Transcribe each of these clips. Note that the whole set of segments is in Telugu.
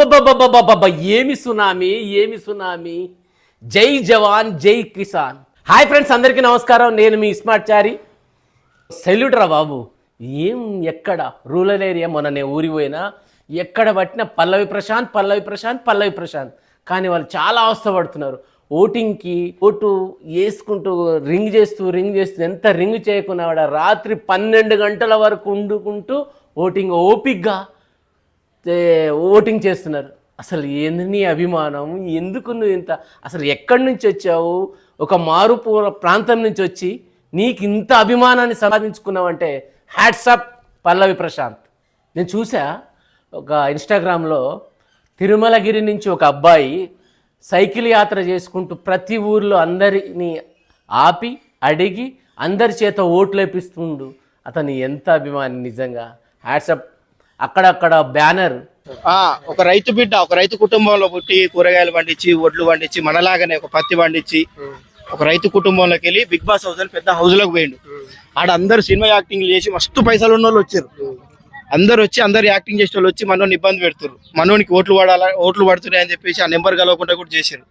అబ్బబ్బబ్బబ్బబ్బబ్బ ఏమి సునామీ ఏమి సునామీ. జై జవాన్ జై కిసాన్. హాయ్ ఫ్రెండ్స్ అందరికీ నమస్కారం. నేను మీ స్మార్ట్ చారి. సెల్యూట్ రా బాబు? ఏం ఎక్కడ రూరల్ ఏరియా మొన్న నేను ఊరికి పోయినా? ఎక్కడ పట్టిన పల్లవి ప్రశాంత్ పల్లవి ప్రశాంత్ పల్లవి ప్రశాంత్. కానీ వాళ్ళు చాలా అవస్థపడుతున్నారు. ఓటింగ్కి ఓటు వేసుకుంటూ రింగ్ చేస్తూ రింగ్ చేస్తూ ఎంత రింగ్ చేయకున్నా కూడా రాత్రి పన్నెండు గంటల వరకు వండుకుంటూ ఓటింగ్ ఓపిక్గా ఓటింగ్ చేస్తున్నారు. అసలు ఏంది నీ అభిమానం? ఎందుకు నువ్వు ఇంత అసలు ఎక్కడి నుంచి వచ్చావు? ఒక మారుపూ ప్రాంతం నుంచి వచ్చి నీకు ఇంత అభిమానాన్ని సంపాదించుకున్నావంటే హ్యాట్సప్ పల్లవి ప్రశాంత్. నేను చూసా ఒక ఇన్స్టాగ్రామ్లో తిరుమలగిరి నుంచి ఒక అబ్బాయి సైకిల్ యాత్ర చేసుకుంటూ ప్రతి ఊర్లో అందరిని ఆపి అడిగి అందరి చేత ఓట్లు వేపిస్తుండు అతను ఎంత అభిమాని నిజంగా. హ్యాట్సప్ అక్కడక్కడ బ్యానర్. ఆ ఒక రైతు బిడ్డ ఒక రైతు కుటుంబంలో పుట్టి కూరగాయలు పండించి ఒడ్లు పండించి మనలాగానే ఒక పత్తి పండించి ఒక రైతు కుటుంబంలోకి వెళ్ళి బిగ్ బాస్ హౌస్ అని పెద్ద హౌస్లోకి పోయిండు. ఆడ అందరు సినిమా యాక్టింగ్ చేసి మస్తు పైసలు ఉన్న వాళ్ళు వచ్చారు. అందరు వచ్చి అందరు యాక్టింగ్ చేసే వాళ్ళు వచ్చి మనోని ఇబ్బంది పెడుతున్నారు మనోనికి ఓట్లు పడాలా ఓట్లు పడుతున్నాయి అని చెప్పేసి ఆ నెంబర్ కలవకుండా కూడా చేశారు.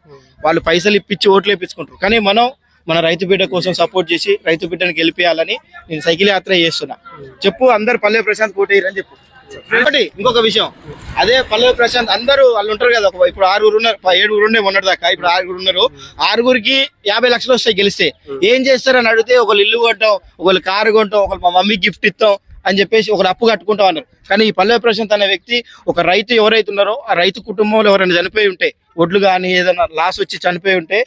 వాళ్ళు పైసలు ఇప్పించి ఓట్లు ఇప్పించుకుంటారు కానీ మనం మన రైతు బిడ్డ కోసం సపోర్ట్ చేసి రైతు బిడ్డను గెలిపేయాలని నేను సైకిల్ యాత్ర చేస్తున్నా. చెప్పు అందరు పల్లె ప్రశాంత్ కోటేయరని చెప్పు. ఒకటి ఇంకొక విషయం. అదే పల్లవి ప్రశాంత్ అందరూ వాళ్ళు ఉంటారు కదా ఒక- ఇప్పుడు ఆరుగురు ఉన్నారు ఏడుగురు ఉండే మొన్నటి దాకా ఇప్పుడు ఆరుగురు ఉన్నారు. ఆరుగురికి యాభై లక్షలు వస్తాయి గెలిస్తే. ఏం చేస్తారని అడిగితే ఒకళ్ళు ఇల్లు కొంటాం ఒకళ్ళు కారు కొంటాం ఒకళ్ళు మా మమ్మీకి గిఫ్ట్ ఇస్తాం. అని చెప్పేసి ఒకరు అప్పు కట్టుకుంటాం అన్నారు కానీ ఈ పల్లవి ప్రశాంత్ అనే వ్యక్తి ఒక రైతు ఎవరైతే ఉన్నారో ఆ రైతు కుటుంబంలో ఎవరైనా చనిపోయి ఉంటే ఒడ్లు కానీ ఏదైనా లాస్ వచ్చి చనిపోయి ఉంటే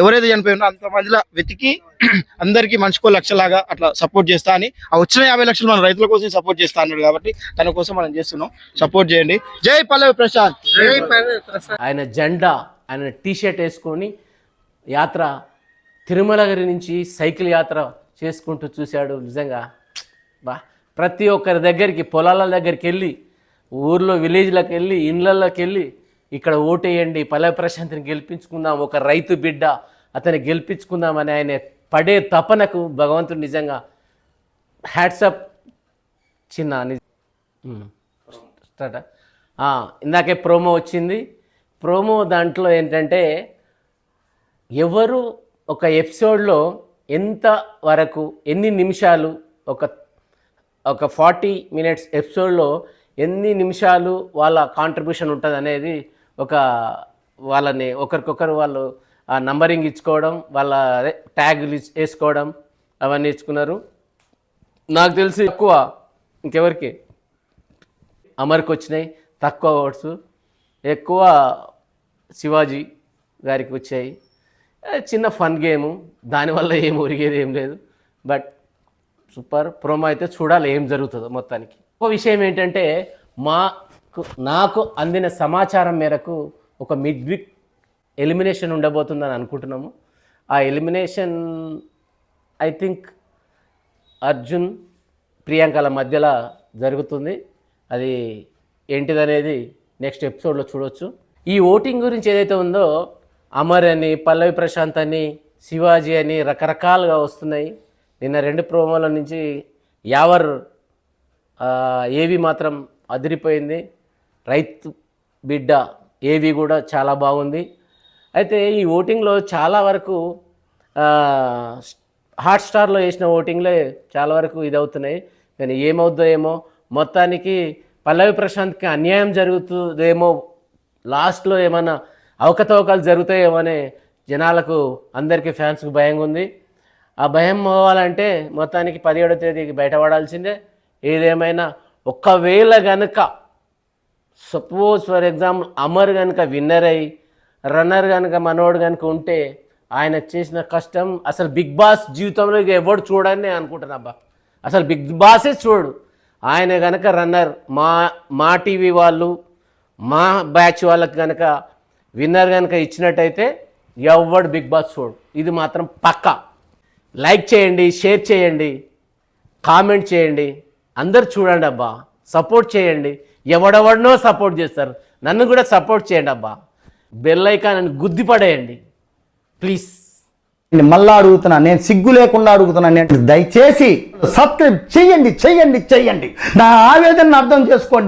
ఎవరైతే చనిపోయి ఉన్నారో అంత మందిలో వెతికి అందరికీ మనిషికో లక్షలాగా అట్లా సపోర్ట్ చేస్తా అని ఆ వచ్చిన యాభై లక్షలు మన రైతుల కోసం సపోర్ట్ చేస్తా అన్నాడు కాబట్టి తన కోసం మనం చేస్తున్నాం. సపోర్ట్ చేయండి. జై పల్లవి ప్రశాంత్. ఆయన జెండా ఆయన టీ షర్ట్ వేసుకొని యాత్ర తిరుమలగిరి నుంచి సైకిల్ యాత్ర చేసుకుంటూ చూశాడు. నిజంగా బా ప్రతి ఒక్కరి దగ్గరికి పొలాల దగ్గరికి వెళ్ళి ఊర్లో విలేజ్లకు వెళ్ళి ఇండ్లలోకి వెళ్ళి ఇక్కడ ఓటేయండి పల్లె ప్రశాంతిని గెలిపించుకుందాం ఒక రైతు బిడ్డ అతని గెలిపించుకుందామని ఆయన పడే తపనకు భగవంతుడు నిజంగా హ్యాట్సప్ చిన్న ని- స్టార్ట్. ఇందాకే ప్రోమో వచ్చింది. ప్రోమో దాంట్లో ఏంటంటే ఎవరు ఒక ఎపిసోడ్లో ఎంత వరకు ఎన్ని నిమిషాలు ఒక ఒక ఫార్టీ మినిట్స్ ఎపిసోడ్లో ఎన్ని నిమిషాలు వాళ్ళ కాంట్రిబ్యూషన్ ఉంటుంది అనేది ఒక వాళ్ళని ఒకరికొకరు వాళ్ళు ఆ నంబరింగ్ ఇచ్చుకోవడం వాళ్ళ అదే ట్యాగులు వేసుకోవడం అవన్నీ ఇచ్చుకున్నారు నాకు తెలిసి ఎక్కువ ఇంకెవరికి? అమర్కి వచ్చినాయి తక్కువ ఓట్స్ ఎక్కువ శివాజీ గారికి వచ్చాయి. చిన్న ఫన్ గేము దానివల్ల ఏం ఒరిగేది ఏం లేదు. But super. ప్రోమో అయితే చూడాలి ఏం జరుగుతుందో మొత్తానికి. ఒక విషయం ఏంటంటే మాకు నాకు అందిన సమాచారం మేరకు ఒక మిడ్ వీక్ ఎలిమినేషన్ ఉండబోతుందని అనుకుంటున్నాము. ఆ ఎలిమినేషన్ ఐ థింక్ అర్జున్ ప్రియాంకల మధ్యలో జరుగుతుంది. అది ఏంటిదనేది నెక్స్ట్ ఎపిసోడ్లో చూడొచ్చు. ఈ ఓటింగ్ గురించి ఏదైతే ఉందో అమర్ అని పల్లవి ప్రశాంత్ అని శివాజీ అని రకరకాలుగా వస్తున్నాయి. నిన్న రెండు ప్రోమోల నుంచి యావర్ ఏవి మాత్రం అదిరిపోయింది. రైతు బిడ్డ ఏవి కూడా చాలా బాగుంది. అయితే ఈ ఓటింగ్లో చాలా వరకు హాట్ స్టార్లో వేసిన ఓటింగ్లే చాలా వరకు ఇది అవుతున్నాయి కానీ ఏమవుద్దో ఏమో మొత్తానికి పల్లవి ప్రశాంత్కి అన్యాయం జరుగుతుందేమో లాస్ట్లో ఏమైనా అవకతవకలు జరుగుతాయేమో అనే జనాలకు అందరికీ ఫ్యాన్స్కి భయంగా ఉంది ఆ భయం పోవాలంటే మొత్తానికి పదిహేడో తేదీకి బయటపడాల్సిందే. ఏదేమైనా ఒకవేళ గనుక సపోజ్ ఫర్ ఎగ్జాంపుల్ అమర్ కనుక విన్నర్ అయ్యి రన్నర్ కనుక మనోడు కనుక ఉంటే ఆయన చేసిన కష్టం అసలు బిగ్ బాస్ జీవితంలో ఇక ఎవడు చూడని అనుకుంటున్నా అబ్బా. అసలు బిగ్ బాసే చూడు. ఆయన కనుక రన్నర్ మా మా టీవీ వాళ్ళు మా బ్యాచ్ వాళ్ళకి కనుక విన్నర్ కనుక ఇచ్చినట్టయితే ఎవడు బిగ్ బాస్ చూడు. ఇది మాత్రం పక్కా. లైక్ చేయండి షేర్ చేయండి కామెంట్ చేయండి. అందరు చూడండి అబ్బా. సపోర్ట్ చేయండి. ఎవడెవడనో సపోర్ట్ చేస్తారు. నన్ను కూడా సపోర్ట్ చేయండి అబ్బా. బెల్ ఐకాన్ అని గుద్దిపడేయండి ప్లీజ్. నేను మళ్ళా అడుగుతున్నా నేను సిగ్గు లేకుండా అడుగుతున్నా నేను దయచేసి సబ్స్క్రైబ్ చెయ్యండి చెయ్యండి చెయ్యండి నా ఆవేదనను అర్థం చేసుకోండి.